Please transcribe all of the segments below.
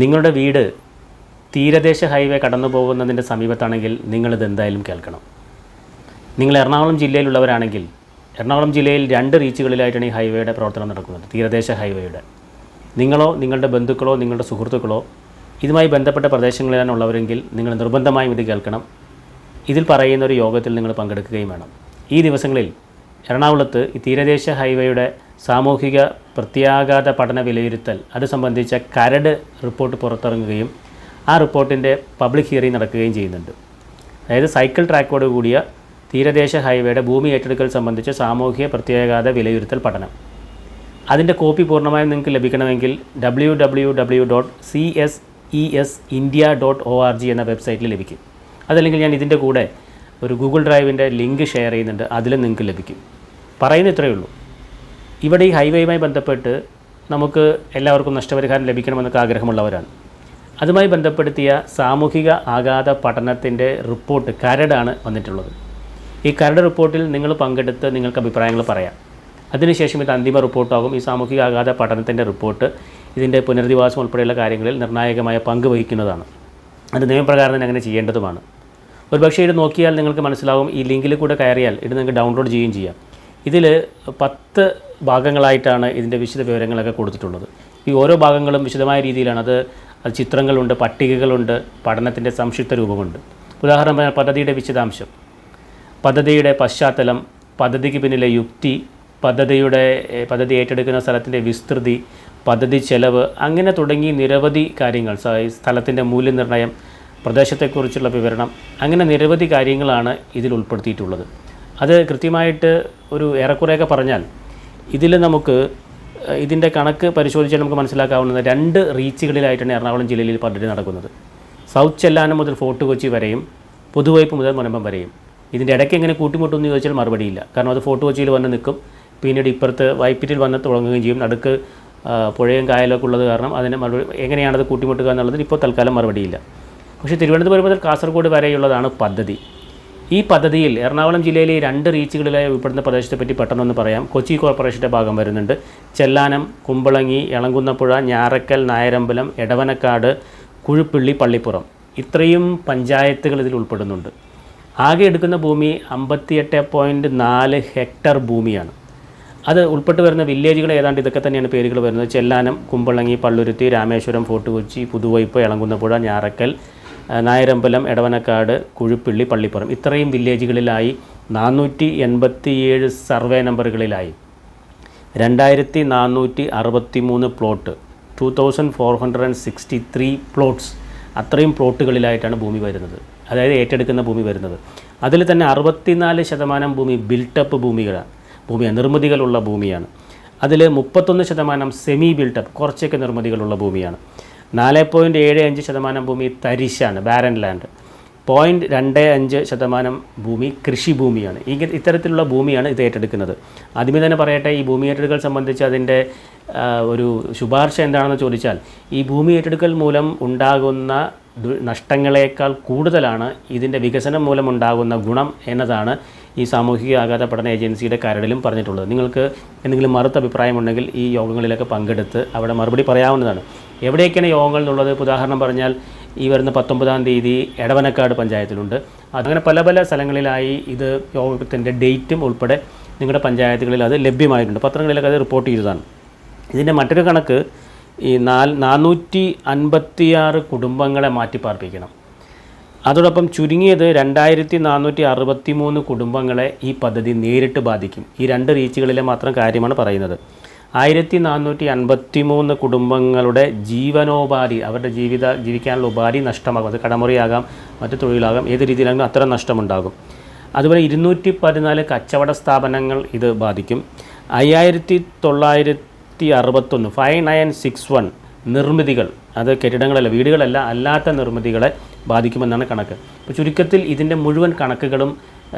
നിങ്ങളുടെ വീട് തീരദേശ ഹൈവേ കടന്നു പോകുന്നതിന്റെ സമീപത്താണെങ്കിൽ നിങ്ങളിത് എന്തായാലും കേൾക്കണം. നിങ്ങൾ എറണാകുളം ജില്ലയിലുള്ളവരാണെങ്കിൽ എറണാകുളം ജില്ലയിൽ രണ്ട് റീച്ചുകളിലായിട്ടാണ് ഈ ഹൈവേയുടെ പ്രവർത്തനം നടക്കുന്നത് തീരദേശ ഹൈവേയുടെ. നിങ്ങളോ നിങ്ങളുടെ ബന്ധുക്കളോ നിങ്ങളുടെ സുഹൃത്തുക്കളോ ഇതുമായി ബന്ധപ്പെട്ട പ്രദേശങ്ങളിലാണ് ഉള്ളവരെങ്കിൽ നിങ്ങൾ നിർബന്ധമായും ഇത് കേൾക്കണം. ഇതിൽ പറയുന്ന ഒരു യോഗത്തിൽ നിങ്ങൾ പങ്കെടുക്കുകയും വേണം. ഈ ദിവസങ്ങളിൽ എറണാകുളത്ത് ഈ തീരദേശ ഹൈവേയുടെ സാമൂഹിക പ്രത്യാഘാത പഠന വിലയിരുത്തൽ അത് സംബന്ധിച്ച കരട് റിപ്പോർട്ട് പുറത്തിറങ്ങുകയും ആ റിപ്പോർട്ടിന്റെ പബ്ലിക് ഹിയറിംഗ് നടക്കുകയും ചെയ്യുന്നുണ്ട്. അതായത് സൈക്കിൾ ട്രാക്കോട് കൂടിയ തീരദേശ ഹൈവേയുടെ ഭൂമി ഏറ്റെടുക്കൽ സംബന്ധിച്ച സാമൂഹിക പ്രത്യാഘാത വിലയിരുത്തൽ പഠനം. അതിന്റെ കോപ്പി പൂർണമായും നിങ്ങൾക്ക് ലഭിക്കണമെങ്കിൽ W W W dot C S E S India dot O R G എന്ന വെബ്സൈറ്റിൽ ലഭിക്കും. അതല്ലെങ്കിൽ ഞാൻ ഇതിന്റെ കൂടെ ഒരു ഗൂഗിൾ ഡ്രൈവിന്റെ ലിങ്ക് ഷെയർ ചെയ്യുന്നുണ്ട് അതിലും നിങ്ങൾക്ക് ലഭിക്കും. പറയുന്ന ഇത്രയേ ഉള്ളൂ. ഇവിടെ ഈ ഹൈവേയുമായി ബന്ധപ്പെട്ട് നമുക്ക് എല്ലാവർക്കും നഷ്ടപരിഹാരം ലഭിക്കണമെന്നൊക്കെ ആഗ്രഹമുള്ളവരാണ്. അതുമായി ബന്ധപ്പെടുത്തിയ സാമൂഹിക ആഘാത പഠനത്തിന്റെ റിപ്പോർട്ട് കരടാണ് വന്നിട്ടുള്ളത്. ഈ കരട് റിപ്പോർട്ടിൽ നിങ്ങൾ പങ്കെടുത്ത് നിങ്ങൾക്ക് അഭിപ്രായങ്ങൾ പറയാം. അതിനുശേഷം ഇത് അന്തിമ റിപ്പോർട്ടാകും. ഈ സാമൂഹിക ആഘാത പഠനത്തിന്റെ റിപ്പോർട്ട് ഇതിന്റെ പുനരധിവാസം ഉൾപ്പെടെയുള്ള കാര്യങ്ങളിൽ നിർണായകമായ പങ്ക് വഹിക്കുന്നതാണ്. അത് നിയമപ്രകാരം തന്നെ അങ്ങനെ ചെയ്യേണ്ടതുമാണ്. ഒരുപക്ഷേ ഇത് നോക്കിയാൽ നിങ്ങൾക്ക് മനസ്സിലാവും ഈ ലിങ്കിൽ കൂടെ കയറിയാൽ ഇത് നിങ്ങൾക്ക് ഡൗൺലോഡ് ചെയ്യുകയും ചെയ്യാം. ഇതിൽ പത്ത് ഭാഗങ്ങളായിട്ടാണ് ഇതിന്റെ വിശദ വിവരങ്ങളൊക്കെ കൊടുത്തിട്ടുള്ളത്. ഈ ഓരോ ഭാഗങ്ങളും വിശദമായ രീതിയിലാണ് അത് അത് ചിത്രങ്ങളുണ്ട് പട്ടികകളുണ്ട് പഠനത്തിന്റെ സംക്ഷിപ്ത രൂപമുണ്ട്. ഉദാഹരണം പറഞ്ഞാൽ പദ്ധതിയുടെ വിശദാംശം. പദ്ധതിയുടെ പശ്ചാത്തലം പദ്ധതിക്ക് പിന്നിലെ യുക്തി പദ്ധതിയുടെ പദ്ധതി ഏറ്റെടുക്കുന്ന സ്ഥലത്തിന്റെ വിസ്തൃതി പദ്ധതി ചെലവ് അങ്ങനെ തുടങ്ങി നിരവധി കാര്യങ്ങൾ സ്ഥലത്തിന്റെ മൂല്യനിർണയം പ്രദേശത്തെക്കുറിച്ചുള്ള വിവരണം അങ്ങനെ നിരവധി കാര്യങ്ങളാണ് ഇതിൽ ഉൾപ്പെടുത്തിയിട്ടുള്ളത്. അത് കൃത്യമായിട്ട് ഒരു ഏറെക്കുറെയൊക്കെ പറഞ്ഞാൽ ഇതിൽ നമുക്ക് ഇതിന്റെ കണക്ക് പരിശോധിച്ചാൽ നമുക്ക് മനസ്സിലാക്കാവുന്നത് രണ്ട് റീച്ചുകളിലായിട്ടാണ് എറണാകുളം ജില്ലയിൽ പദ്ധതി നടക്കുന്നത്. സൗത്ത് ചെല്ലാനം മുതൽ ഫോർട്ട് കൊച്ചി വരെയും പുതുവൈപ്പ് മുതൽ മുനമ്പം വരെയും. ഇതിന്റെ ഇടയ്ക്ക് എങ്ങനെ കൂട്ടിമുട്ടുമെന്ന് ചോദിച്ചാൽ മറുപടിയില്ല. കാരണം അത് ഫോർട്ട് കൊച്ചിയിൽ വന്ന് നിൽക്കും പിന്നീട് ഇപ്പുറത്ത് വൈപ്പിറ്റിൽ വന്ന് തുടങ്ങുകയും ചെയ്യും. നടുക്ക് പുഴയും കായലൊക്കെ ഉള്ളത് കാരണം അതിന് മറുപടി എങ്ങനെയാണത് കൂട്ടിമുട്ടുക എന്നുള്ളതിന് ഇപ്പോൾ തൽക്കാലം മറുപടിയില്ല. പക്ഷേ തിരുവനന്തപുരം മുതൽ കാസർഗോഡ് വരെയുള്ളതാണ് പദ്ധതി. ഈ പദ്ധതിയിൽ എറണാകുളം ജില്ലയിലെ രണ്ട് റീച്ചുകളിലായി ഉൾപ്പെടുന്ന പ്രദേശത്തെ പറ്റി പെട്ടെന്നൊന്ന് പറയാം. കൊച്ചി കോർപ്പറേഷന്റെ ഭാഗം വരുന്നുണ്ട്. ചെല്ലാനം കുമ്പളങ്ങി എളങ്കുന്നപ്പുഴ ഞാറക്കൽ നായരമ്പലം എടവനക്കാട് കുഴുപ്പിള്ളി പള്ളിപ്പുറം. ഇത്രയും പഞ്ചായത്തുകൾ ഇതിൽ ഉൾപ്പെടുന്നുണ്ട്. ആകെ എടുക്കുന്ന ഭൂമി അമ്പത്തിയെട്ട് പോയിന്റ് നാല് ഹെക്ടർ ഭൂമിയാണ്. അത് ഉൾപ്പെട്ട് വരുന്ന വില്ലേജുകൾ ഏതാണ്ട് ഇതൊക്കെ തന്നെയാണ് പേരുകൾ വരുന്നത്. ചെല്ലാനം കുമ്പളങ്ങി പള്ളുരുത്തി രാമേശ്വരം ഫോർട്ട് കൊച്ചി പുതുവൈപ്പ് എളങ്കുന്നപ്പുഴ ഞാറക്കൽ നായരമ്പലം എടവനക്കാട് കുഴുപ്പിള്ളി പള്ളിപ്പുറം. ഇത്രയും വില്ലേജുകളിലായി നാനൂറ്റി എൺപത്തിയേഴ് സർവേ നമ്പറുകളിലായി. രണ്ടായിരത്തി നാനൂറ്റി അറുപത്തി മൂന്ന് plot. Two thousand four hundred and sixty three plots. അത്രയും പ്ലോട്ടുകളിലായിട്ടാണ് ഭൂമി വരുന്നത്. അതായത് ഏറ്റെടുക്കുന്ന ഭൂമി വരുന്നത്. അതിൽ തന്നെ അറുപത്തിനാല് ശതമാനം ഭൂമി ബിൽട്ടപ്പ് ഭൂമികളാണ് ഭൂമി നിർമ്മിതികളുള്ള ഭൂമിയാണ്. അതിൽ മുപ്പത്തൊന്ന് ശതമാനം സെമി ബിൽട്ടപ്പ് കുറച്ചൊക്കെ നിർമ്മിതികളുള്ള ഭൂമിയാണ്. നാല് പോയിന്റ് ഏഴ് അഞ്ച് ശതമാനം ഭൂമി തരിശാണ് ബാരൻ ലാൻഡ് പോയിന്റ് രണ്ട് അഞ്ച് ശതമാനം ഭൂമി കൃഷിഭൂമിയാണ് ഈ ഇത്തരത്തിലുള്ള ഭൂമിയാണ് ഇത് ഏറ്റെടുക്കുന്നത്. ആദ്യമേ തന്നെ പറയട്ടെ ഈ ഭൂമി ഏറ്റെടുക്കൽ സംബന്ധിച്ച് അതിന്റെ ഒരു ശുപാർശ എന്താണെന്ന് ചോദിച്ചാൽ ഈ ഭൂമി ഏറ്റെടുക്കൽ മൂലം ഉണ്ടാകുന്ന നഷ്ടങ്ങളേക്കാൾ കൂടുതലാണ് ഇതിന്റെ വികസനം മൂലം ഉണ്ടാകുന്ന ഗുണം എന്നതാണ് ഈ സാമൂഹിക ആഘാത പഠന ഏജൻസിയുടെ കരടിലും പറഞ്ഞിട്ടുള്ളത്. നിങ്ങൾക്ക് എന്തെങ്കിലും മറുത്ത അഭിപ്രായമുണ്ടെങ്കിൽ ഈ യോഗങ്ങളിലൊക്കെ പങ്കെടുത്ത് അവിടെ മറുപടി പറയാവുന്നതാണ്. എവിടെയൊക്കെയാണ് യോഗങ്ങൾ എന്നുള്ളത് ഉദാഹരണം പറഞ്ഞാൽ ഈ വരുന്ന പത്തൊമ്പതാം തീയതി എടവനക്കാട് പഞ്ചായത്തിലുണ്ട്. അങ്ങനെ പല പല സ്ഥലങ്ങളിലായി ഇത് യോഗത്തിന്റെ ഡേറ്റും ഉൾപ്പെടെ നിങ്ങളുടെ പഞ്ചായത്തുകളിൽ അത് ലഭ്യമായിട്ടുണ്ട്. പത്രങ്ങളിലൊക്കെ അത് റിപ്പോർട്ട് ചെയ്തതാണ്. ഇതിന്റെ മറ്റൊരു കണക്ക് ഈ നാല് നാനൂറ്റി അൻപത്തിയാറ് കുടുംബങ്ങളെ മാറ്റിപ്പാർപ്പിക്കണം. അതോടൊപ്പം ചുരുങ്ങിയത് രണ്ടായിരത്തി നാനൂറ്റി അറുപത്തി മൂന്ന് കുടുംബങ്ങളെ ഈ പദ്ധതി നേരിട്ട് ബാധിക്കും. ഈ രണ്ട് റീച്ചുകളിലെ മാത്രം കാര്യമാണ് പറയുന്നത്. ആയിരത്തി നാനൂറ്റി അൻപത്തി മൂന്ന് കുടുംബങ്ങളുടെ ജീവനോപാധി അവരുടെ ജീവിത ജീവിക്കാനുള്ള ഉപാധി നഷ്ടമാകും. അത് കടമുറിയാകാം മറ്റു തൊഴിലാകാം ഏത് രീതിയിലാണെങ്കിലും അത്തരം നഷ്ടമുണ്ടാകും. അതുപോലെ ഇരുന്നൂറ്റി പതിനാല് കച്ചവട സ്ഥാപനങ്ങൾ ഇത് ബാധിക്കും. അയ്യായിരത്തി തൊള്ളായിരത്തി അറുപത്തൊന്ന് ഫൈവ് നയൻ സിക്സ് വൺ നിർമ്മിതികൾ. അത് കെട്ടിടങ്ങളല്ല വീടുകളല്ല അല്ലാത്ത നിർമ്മിതികളെ ബാധിക്കുമെന്നാണ് കണക്ക്. അപ്പോൾ ചുരുക്കത്തിൽ ഇതിന്റെ മുഴുവൻ കണക്കുകളും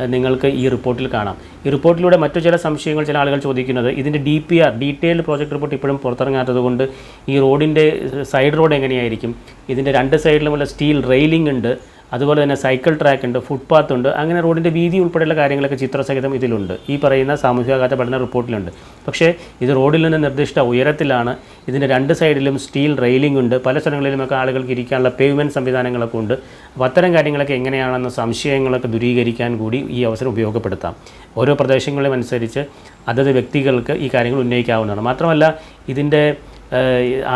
നിങ്ങൾക്ക് ഈ റിപ്പോർട്ടിൽ കാണാം. ഈ റിപ്പോർട്ടിലൂടെ മറ്റു ചില സംശയങ്ങൾ ചില ആളുകൾ ചോദിക്കുന്നത് ഇതിന്റെ D P R detailed project report ഇപ്പോഴും പുറത്തിറങ്ങാത്തതുകൊണ്ട് ഈ റോഡിന്റെ സൈഡ് റോഡ് എങ്ങനെയായിരിക്കും? ഇതിന്റെ രണ്ട് സൈഡിലുമുള്ള സ്റ്റീൽ റെയിലിംഗ് ഉണ്ട്. അതുപോലെ തന്നെ സൈക്കിൾ ട്രാക്ക് ഉണ്ട് ഫുട്പാത്ത് ഉണ്ട്. അങ്ങനെ റോഡിന്റെ വീതി ഉൾപ്പെടെയുള്ള കാര്യങ്ങളൊക്കെ ചിത്രസഹിതം ഇതിലുണ്ട്. ഈ പറയുന്ന സാമൂഹികാഘാത പഠന റിപ്പോർട്ടിലുണ്ട്. പക്ഷേ ഇത് റോഡിൽ നിന്ന് നിർദ്ദിഷ്ട ഉയരത്തിലാണ്. ഇതിന്റെ രണ്ട് സൈഡിലും സ്റ്റീൽ റെയിലിംഗ് ഉണ്ട്. പല സ്ഥലങ്ങളിലുമൊക്കെ ആളുകൾക്ക് ഇരിക്കാനുള്ള പേയ്മെന്റ് സംവിധാനങ്ങളൊക്കെ ഉണ്ട്. അപ്പോൾ അത്തരം കാര്യങ്ങളൊക്കെ എങ്ങനെയാണെന്ന സംശയങ്ങളൊക്കെ ദൂരീകരിക്കാൻ കൂടി ഈ അവസരം ഉപയോഗപ്പെടുത്താം. ഓരോ പ്രദേശങ്ങളും അനുസരിച്ച് അതത് വ്യക്തികൾക്ക് ഈ കാര്യങ്ങൾ ഉന്നയിക്കാവുന്നതാണ്. മാത്രമല്ല ഇതിന്റെ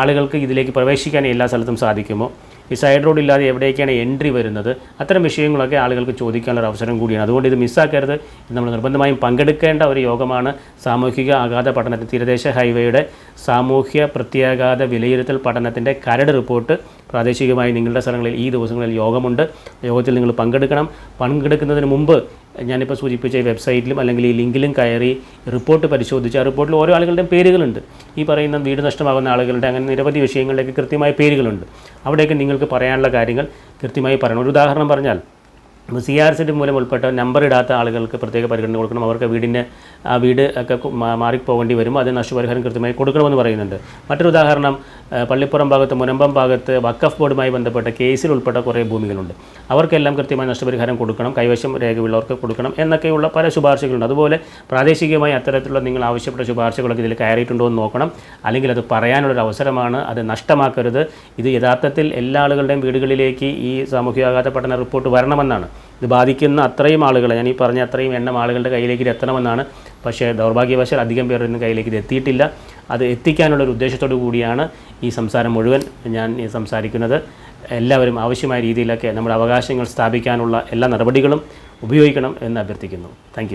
ആളുകൾക്ക് ഇതിലേക്ക് പ്രവേശിക്കാൻ എല്ലാ സ്ഥലത്തും സാധിക്കുമോ? ഈ സൈഡ് റോഡ് ഇല്ലാതെ എവിടേക്കാണ് എൻട്രി വരുന്നത്? അത്തരം വിഷയങ്ങളൊക്കെ ആളുകൾക്ക് ചോദിക്കാനുള്ള അവസരം കൂടിയാണ്. അതുകൊണ്ട് ഇത് മിസ്സാക്കരുത്. നമ്മൾ നിർബന്ധമായും പങ്കെടുക്കേണ്ട ഒരു യോഗമാണ്. സാമൂഹിക ആഘാത പഠനത്തിൽ തീരദേശ ഹൈവേയുടെ സാമൂഹ്യ പ്രത്യാഘാത വിലയിരുത്തൽ പഠനത്തിന്റെ കരട് റിപ്പോർട്ട് പ്രാദേശികമായി നിങ്ങളുടെ സ്ഥലങ്ങളിൽ ഈ ദിവസങ്ങളിൽ യോഗമുണ്ട്. യോഗത്തിൽ നിങ്ങൾ പങ്കെടുക്കണം. പങ്കെടുക്കുന്നതിന് മുമ്പ് ഞാനിപ്പോൾ സൂചിപ്പിച്ച ഈ വെബ്സൈറ്റിലും അല്ലെങ്കിൽ ഈ ലിങ്കിലും കയറി റിപ്പോർട്ട് പരിശോധിച്ച് ആ റിപ്പോർട്ടിൽ ഓരോ ആളുകളുടെയും പേരുകളുണ്ട്. ഈ പറയുന്ന വീട് നഷ്ടമാകുന്ന ആളുകളുടെ അങ്ങനെ നിരവധി വിഷയങ്ങളിലേക്ക് കൃത്യമായ പേരുകളുണ്ട്. അവിടെയൊക്കെ നിങ്ങൾക്ക് പറയാനുള്ള കാര്യങ്ങൾ കൃത്യമായി പറയണം. ഒരു ഉദാഹരണം പറഞ്ഞാൽ ഇപ്പോൾ സി ആർ സിന്റെ മൂലം ഉൾപ്പെട്ട നമ്പർ ഇടാത്ത ആളുകൾക്ക് പ്രത്യേക പരിഗണന കൊടുക്കണം. അവർക്ക് വീടിന്റെ ആ വീട് ഒക്കെ മാറിപ്പോകേണ്ടി വരും. അത് നഷ്ടപരിഹാരം കൃത്യമായി കൊടുക്കണമെന്ന് പറയുന്നുണ്ട്. മറ്റൊരു ഉദാഹരണം പള്ളിപ്പുറം ഭാഗത്ത് മുനമ്പം ഭാഗത്ത് വക്കഫ് ബോർഡുമായി ബന്ധപ്പെട്ട കേസിൽ ഉൾപ്പെട്ട കുറേ ഭൂമികളുണ്ട്. അവർക്കെല്ലാം കൃത്യമായി നഷ്ടപരിഹാരം കൊടുക്കണം കൈവശം രേഖയുള്ളവർക്ക് കൊടുക്കണം എന്നൊക്കെയുള്ള പല ശുപാർശകളുണ്ട്. അതുപോലെ പ്രാദേശികമായി അത്തരത്തിലുള്ള നിങ്ങൾ ആവശ്യപ്പെട്ട ശുപാർശകളൊക്കെ ഇതിൽ കയറിയിട്ടുണ്ടോ എന്ന് നോക്കണം. അല്ലെങ്കിൽ അത് പറയാനുള്ളൊരു അവസരമാണ് അത് നഷ്ടമാക്കരുത്. ഇത് യഥാർത്ഥത്തിൽ എല്ലാ ആളുകളുടെയും വീടുകളിലേക്ക് ഈ സാമൂഹികാഘാത പഠന റിപ്പോർട്ട് വരണമെന്നാണ്. ഇത് ബാധിക്കുന്ന അത്രയും ആളുകളെ ഞാൻ ഈ പറഞ്ഞ അത്രയും എണ്ണം ആളുകളുടെ കയ്യിലേക്ക് എത്തണമെന്നാണ്. പക്ഷേ ദൗർഭാഗ്യവശാൽ അധികം പേരൊന്നും കയ്യിലേക്ക് ഇത് എത്തിയിട്ടില്ല. അത് എത്തിക്കാനുള്ള ഒരു ഉദ്ദേശത്തോടു കൂടിയാണ് ഈ സംസാരം മുഴുവൻ ഞാൻ സംസാരിക്കുന്നത്. എല്ലാവരും ആവശ്യമായ രീതിയിലൊക്കെ നമ്മുടെ അവകാശങ്ങൾ സ്ഥാപിക്കാനുള്ള എല്ലാ നടപടികളും ഉപയോഗിക്കണം എന്ന് അഭ്യർത്ഥിക്കുന്നു. താങ്ക്